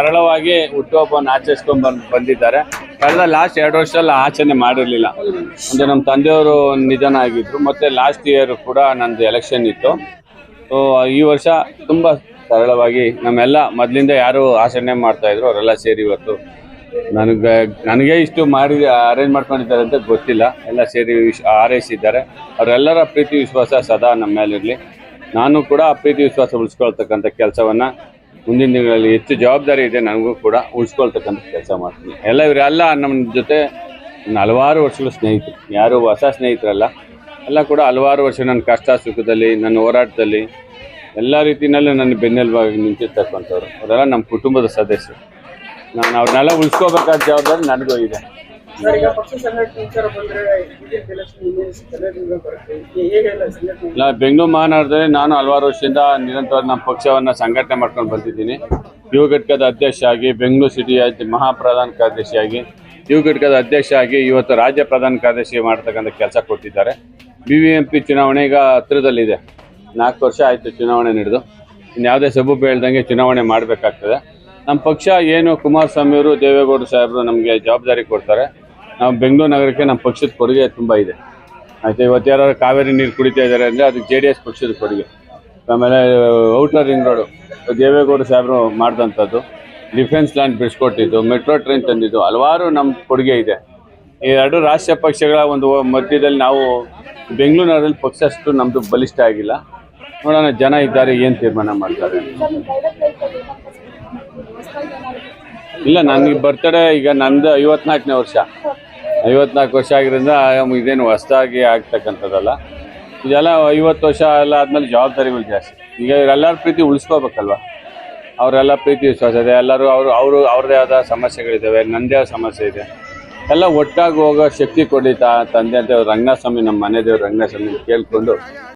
ಸರಳವಾಗಿ ಹುಟ್ಟುಹಬ್ಬವನ್ನು ಆಚರಿಸ್ಕೊಂಡ್ ಬಂದ್ ಬಂದಿದ್ದಾರೆ. ಕಳೆದ ಲಾಸ್ಟ್ ಎರಡು ವರ್ಷದಲ್ಲಿ ಆಚರಣೆ ಮಾಡಿರಲಿಲ್ಲ. ಅಂದರೆ ನಮ್ಮ ತಂದೆಯವರು ನಿಧನ ಆಗಿದ್ರು, ಮತ್ತೆ ಲಾಸ್ಟ್ ಇಯರ್ ಕೂಡ ನಂದು ಎಲೆಕ್ಷನ್ ಇತ್ತು. ಸೊ ಈ ವರ್ಷ ತುಂಬ ಸರಳವಾಗಿ ನಮ್ಮೆಲ್ಲ ಮೊದಲಿಂದ ಯಾರು ಆಚರಣೆ ಮಾಡ್ತಾ ಇದ್ರು, ಅವರೆಲ್ಲ ಸೇರಿ ಇವತ್ತು ನನಗೆ ನನಗೆ ಇಷ್ಟು ಮಾಡಿ ಅರೇಂಜ್ ಮಾಡ್ಕೊಂಡಿದ್ದಾರೆ ಅಂತ ಗೊತ್ತಿಲ್ಲ. ಎಲ್ಲ ಸೇರಿ ವಿಶ್ ಹಾರೈಸಿದ್ದಾರೆ. ಅವರೆಲ್ಲರ ಪ್ರೀತಿ, ವಿಶ್ವಾಸ ಸದಾ ನಮ್ಮ ಮೇಲಿರಲಿ ನಾನು ಕೂಡ ಆ ಪ್ರೀತಿ, ವಿಶ್ವಾಸ ಉಳಿಸ್ಕೊಳ್ತಕ್ಕಂಥ ಕೆಲಸವನ್ನು ಮುಂದಿನ ದಿನಗಳಲ್ಲಿ ಹೆಚ್ಚು ಜವಾಬ್ದಾರಿ ಇದೆ, ನನಗೂ ಕೂಡ ಉಳಿಸ್ಕೊಳ್ತಕ್ಕಂಥ ಕೆಲಸ ಮಾಡ್ತೀನಿ. ಎಲ್ಲ ಇವರೆಲ್ಲ ನಮ್ಮ ಜೊತೆ ನನ್ನ ಹಲವಾರು ವರ್ಷಗಳ ಸ್ನೇಹಿತರು. ಯಾರು ಹೊಸ ಸ್ನೇಹಿತರಲ್ಲ. ಎಲ್ಲ ಕೂಡ ಹಲವಾರು ವರ್ಷ ನನ್ನ ಕಷ್ಟ ಸುಖದಲ್ಲಿ, ನನ್ನ ಹೋರಾಟದಲ್ಲಿ, ಎಲ್ಲ ರೀತಿಯಲ್ಲೂ ನನ್ನ ಬೆನ್ನೆಲುಬಾಗಿ ನಿಂತಿರ್ತಕ್ಕಂಥವ್ರು. ಅವರೆಲ್ಲ ನಮ್ಮ ಕುಟುಂಬದ ಸದಸ್ಯರು. ನಾನು ಅವ್ರನ್ನೆಲ್ಲ ಉಳಿಸ್ಕೋಬೇಕಾದ ಜವಾಬ್ದಾರಿ ನನಗೂ ಇದೆ. ಸರ್ ಈಗ ಪಕ್ಷ ಸಂಘಟನೆ ಬಂದ್ರೆ ಇಲ್ಲ ಬೆಂಗಳೂರು ಮಹಾನಗರದಲ್ಲಿ ನಾನು ಹಲವಾರು ವರ್ಷದಿಂದ ನಿರಂತರವಾಗಿ ನಮ್ಮ ಪಕ್ಷವನ್ನು ಸಂಘಟನೆ ಮಾಡ್ಕೊಂಡು ಬಂದಿದ್ದೀನಿ. ಯುವ ಘಟಕದ ಅಧ್ಯಕ್ಷ ಆಗಿ ಬೆಂಗಳೂರು ಸಿಟಿ ಮಹಾಪ್ರಧಾನ ಕಾರ್ಯದರ್ಶಿಯಾಗಿ ಯುವ ಘಟಕದ ಅಧ್ಯಕ್ಷ ಆಗಿ ಇವತ್ತು ರಾಜ್ಯ ಪ್ರಧಾನ ಕಾರ್ಯದರ್ಶಿ ಮಾಡ್ತಕ್ಕಂಥ ಕೆಲಸ ಕೊಟ್ಟಿದ್ದಾರೆ. ಬಿ ವಿ ಎಂ ಪಿ ಚುನಾವಣೆ ಈಗ ಹತ್ತಿರದಲ್ಲಿದೆ ನಾಲ್ಕು ವರ್ಷ ಆಯಿತು ಚುನಾವಣೆ ನಡೆದು. ಇನ್ನು ಯಾವುದೇ ಸಬೂಬು ಹೇಳ್ದಂಗೆ ಚುನಾವಣೆ ಮಾಡಬೇಕಾಗ್ತದೆ. ನಮ್ಮ ಪಕ್ಷ ಏನು ಕುಮಾರಸ್ವಾಮಿಯವರು ದೇವೇಗೌಡರು ಸಾಹೇಬರು ನಮಗೆ ಜವಾಬ್ದಾರಿ ಕೊಡ್ತಾರೆ. ನಾವು ಬೆಂಗಳೂರು ನಗರಕ್ಕೆ ನಮ್ಮ ಪಕ್ಷದ ಕೊಡುಗೆ ತುಂಬ ಇದೆ. ಆಯಿತು, ಇವತ್ತು ಯಾರು ಕಾವೇರಿ ನೀರು ಕುಡಿತಾ ಇದ್ದಾರೆ ಅಂದರೆ ಅದಕ್ಕೆ ಜೆ ಡಿ ಎಸ್ ಪಕ್ಷದ ಕೊಡುಗೆ. ಆಮೇಲೆ ಔಟರ್ ರಿಂಗ್ ರೋಡು, ದೇವೇಗೌಡ ಸಾಹೇಬರು ಮಾಡಿದಂಥದ್ದು. ಡಿಫೆನ್ಸ್ ಲ್ಯಾಂಡ್ ಬಿಡಿಸ್ಕೊಟ್ಟಿದ್ದು ಮೆಟ್ರೋ ಟ್ರೈನ್ ತಂದಿದ್ದು, ಹಲವಾರು ನಮ್ಮ ಕೊಡುಗೆ ಇದೆ. ಈ ಎರಡು ರಾಷ್ಟ್ರೀಯ ಪಕ್ಷಗಳ ಒಂದು ಮಧ್ಯದಲ್ಲಿ ನಾವು ಬೆಂಗಳೂರಿನಲ್ಲಿ ಪಕ್ಷ ಅಷ್ಟು ನಮ್ಮದು ಬಲಿಷ್ಠ ಆಗಿಲ್ಲ. ನೋಡೋಣ, ಜನ ಇದ್ದಾರೆ, ಏನು ತೀರ್ಮಾನ ಮಾಡ್ತಾರೆ ಇಲ್ಲ, ನನಗೆ ಬರ್ತಡೇ ಈಗ ನಂದು ಐವತ್ನಾಲ್ಕನೇ ವರ್ಷ. ಐವತ್ನಾಲ್ಕು ವರ್ಷ ಆಗಿರೋದ್ರಿಂದ ಇದೇನು ಹೊಸದಾಗಿ ಆಗ್ತಕ್ಕಂಥದ್ದಲ್ಲ. ಇದೆಲ್ಲ ಐವತ್ತು ವರ್ಷ ಎಲ್ಲ ಆದಮೇಲೆ ಜವಾಬ್ದಾರಿಗಳು ಜಾಸ್ತಿ. ಈಗ ಇವರೆಲ್ಲರ ಪ್ರೀತಿ ಉಳಿಸ್ಕೋಬೇಕಲ್ವ? ಅವರೆಲ್ಲ ಪ್ರೀತಿ ವಿಶ್ವಾಸ ಇದೆ ಎಲ್ಲರೂ ಅವರು ಅವರು ಅವ್ರದ್ದೇ ಆದ ಸಮಸ್ಯೆಗಳಿದ್ದಾವೆ ನನ್ನದೇ ಆದ ಸಮಸ್ಯೆ ಇದೆ. ಎಲ್ಲ ಒಟ್ಟಾಗಿ ಹೋಗೋ ಶಕ್ತಿ ಕೊಡಿ ತಂದೆ ಅಂತ ರಂಗನಾಥಸ್ವಾಮಿ ನಮ್ಮ ಮನೆ ದೇವ್ರು ರಂಗನಾಥಸ್ವಾಮಿ ಕೇಳ್ಕೊಂಡು